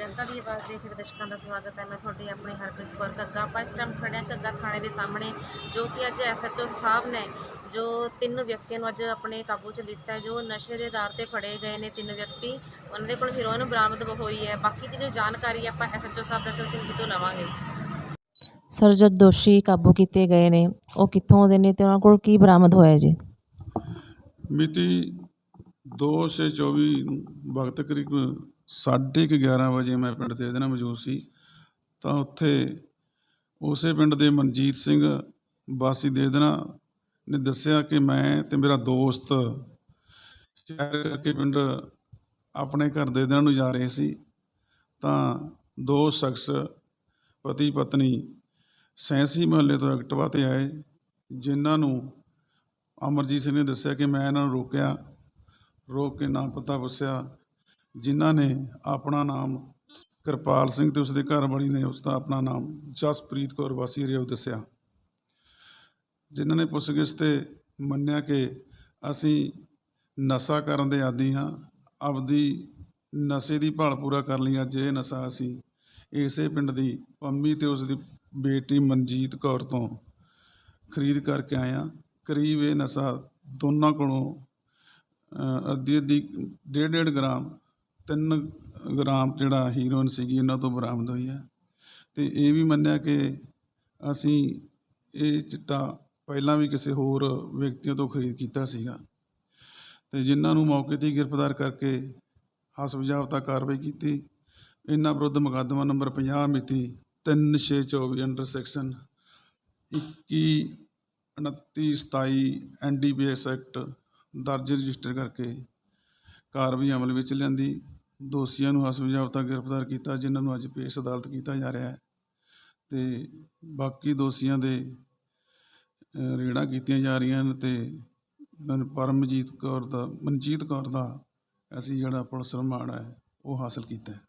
ਜਨਤਾ ਦੀ ਆਵਾਜ਼ ਦੇ ਫਿਰ ਦਰਸ਼ਕਾਂ ਦਾ ਸਵਾਗਤ ਹੈ। ਮੈਂ ਤੁਹਾਡੀ ਆਪਣੀ ਹਰਪ੍ਰੀਤ ਕੌਰ ਕੱਗਾ ਆਪਾਂ ਇਸ ਟਾਈਮ ਖੜੇ ਹਾਂ ਕੱਗਾ ਥਾਣੇ ਦੇ ਸਾਹਮਣੇ ਜੋ ਕਿ ਅੱਜ ਐਸਐਚਓ ਸਾਹਿਬ ਨੇ ਜੋ ਤਿੰਨ ਵਿਅਕਤੀਆਂ ਨੂੰ ਅੱਜ ਆਪਣੇ ਕਾਬੂ 'ਚ ਲਿੱਤਾ ਹੈ ਜੋ ਨਸ਼ੇ ਦੇ ਆਧਾਰ ਤੇ ਫੜੇ ਗਏ ਨੇ ਤਿੰਨ ਵਿਅਕਤੀ। ਉਹਨਾਂ ਦੇ ਕੋਲ ਹੀਰੋਇਨ ਬਰਾਮਦ ਹੋਈ ਹੈ। ਬਾਕੀ ਦੀ ਜੋ ਜਾਣਕਾਰੀ ਆਪਾਂ ਐਸਐਚਓ ਸਾਹਿਬ ਦਰਸ਼ਨ ਸਿੰਘ ਜੀ ਤੋਂ ਲਵਾਂਗੇ। ਸਰ ਜਦ ਦੋਸ਼ੀ ਕਾਬੂ ਕੀਤੇ ਗਏ ਨੇ ਉਹ ਕਿੱਥੋਂ ਦੇ ਨੇ ਤੇ ਉਹਨਾਂ ਕੋਲ ਕੀ ਬਰਾਮਦ ਹੋਇਆ ਜੀ? ਮਿਤੀ 2/6/24 ਨੂੰ ਵਕਤ ਕਰੀਬ ਸਾਢੇ ਕੁ 11 ਵਜੇ ਮੈਂ ਪਿੰਡ ਦੇ ਇਹਦੇ ਨਾਲ ਮੌਜੂਦ ਸੀ। ਤਾਂ ਉੱਥੇ ਉਸੇ ਪਿੰਡ ਦੇ ਮਨਜੀਤ ਸਿੰਘ ਵਾਸੀ ਦੇਦਨਾ ਨੇ ਦੱਸਿਆ ਕਿ ਮੈਂ ਤੇ ਮੇਰਾ ਦੋਸਤ ਸ਼ਹਿਰ ਕਰਕੇ ਪਿੰਡ ਆਪਣੇ ਘਰ ਦੇ ਦਿਨਾਂ ਨੂੰ ਜਾ ਰਹੇ ਸੀ। ਤਾਂ ਦੋ ਸ਼ਖਸ ਪਤੀ ਪਤਨੀ ਸੈਂਸੀ ਮੁਹੱਲੇ ਤੋਂ ਐਕਟਿਵਾ ਤੇ ਆਏ, ਜਿਨ੍ਹਾਂ ਨੂੰ ਅਮਰਜੀਤ ਸਿੰਘ ਨੇ ਦੱਸਿਆ ਕਿ ਮੈਂ ਇਹਨਾਂ ਨੂੰ ਰੋਕਿਆ। ਰੋਕ ਕੇ ਨਾ ਪਤਾ ਪੁੱਛਿਆ ਜਿਨ੍ਹਾਂ ਨੇ ਆਪਣਾ ਨਾਮ ਕਿਰਪਾਲ ਸਿੰਘ ਤੇ ਉਸਦੇ ਘਰਵਾਲੀ ਨੇ ਉਸ ਦਾ ਆਪਣਾ ਨਾਮ ਜਸਪ੍ਰੀਤ ਕੌਰ ਵਾਸੀ ਰਿਓ ਦੱਸਿਆ। ਜਿਨ੍ਹਾਂ ਨੇ ਪੁੱਛਗਿੱਛ ਤੇ ਮੰਨਿਆ ਕਿ ਅਸੀਂ ਨਸ਼ਾ ਕਰਨ ਦੇ ਆਦੀ ਹਾਂ, ਆਪਦੀ ਨਸ਼ੇ ਦੀ ਭਾਲ ਪੂਰਾ ਕਰ ਲਈ, ਅੱਜ ਇਹ ਨਸ਼ਾ ਅਸੀਂ ਇਸੇ ਪਿੰਡ ਦੀ ਪੰਮੀ ਤੇ ਉਸ ਦੀ ਬੇਟੀ ਮਨਜੀਤ ਕੌਰ ਤੋਂ ਖਰੀਦ ਕਰਕੇ ਆਏ ਹਾਂ। ਕਰੀਬ ਇਹ ਨਸ਼ਾ ਦੋਨਾਂ ਕੋਲੋਂ ਅੱਧੀ ਅੱਧੀ ਡੇਢ ਡੇਢ ਗ੍ਰਾਮ ਤਿੰਨ ਗ੍ਰਾਮ ਜਿਹੜਾ ਹੀਰੋਇਨ ਸੀਗੀ ਇਹਨਾਂ ਤੋਂ ਬਰਾਮਦ ਹੋਈ ਹੈ। ਤੇ ਇਹ ਵੀ ਮੰਨਿਆ ਕਿ ਅਸੀਂ ਇਹ ਚਿੱਟਾ ਪਹਿਲਾਂ ਵੀ ਕਿਸੇ ਹੋਰ ਵਿਅਕਤੀਆਂ ਤੋਂ ਖਰੀਦ ਕੀਤਾ ਸੀਗਾ। ਤੇ ਜਿਨ੍ਹਾਂ ਨੂੰ ਮੌਕੇ ਤੇ ਗ੍ਰਿਫਤਾਰ ਕਰਕੇ ਹਸਬ ਜ਼ਾਬਤਾ ਕਾਰਵਾਈ ਕੀਤੀ, ਇਹਨਾਂ ਵਿਰੁੱਧ ਮੁਕੱਦਮਾ ਨੰਬਰ 50 ਮਿਤੀ 3624 ਅੰਡਰ ਸੈਕਸ਼ਨ 21 29 27 ਐਨਡੀਪੀਐਸ ਐਕਟ ਦਰਜ ਰਜਿਸਟਰ ਕਰਕੇ ਕਾਰਵਾਈ ਅਮਲ ਵਿੱਚ ਲਿਆਂਦੀ। ਦੋਸ਼ੀਆਂ ਨੂੰ ਹਸਬ ਜ਼ਾਬਤਾ ਗ੍ਰਿਫਤਾਰ ਕੀਤਾ ਜਿਨ੍ਹਾਂ ਨੂੰ ਅੱਜ ਪੇਸ਼ ਅਦਾਲਤ ਕੀਤਾ ਜਾ ਰਿਹਾ ਹੈ। ਤੇ ਬਾਕੀ ਦੋਸ਼ੀਆਂ ਦੇ ਅ, ਕੀਤੀਆਂ ਜਾ ਰਹੀਆਂ ਨੇ ਤੇ ਨੂੰ ਪਰਮਜੀਤ ਕੌਰ ਦਾ ਮਨਜੀਤ ਕੌਰ ਦਾ ਅਸੀਂ ਜਿਹੜਾ ਪੁਲਿਸ ਰਿਮਾਂਡ ਹੈ ਉਹ ਹਾਸਲ ਕੀਤਾ ਹੈ।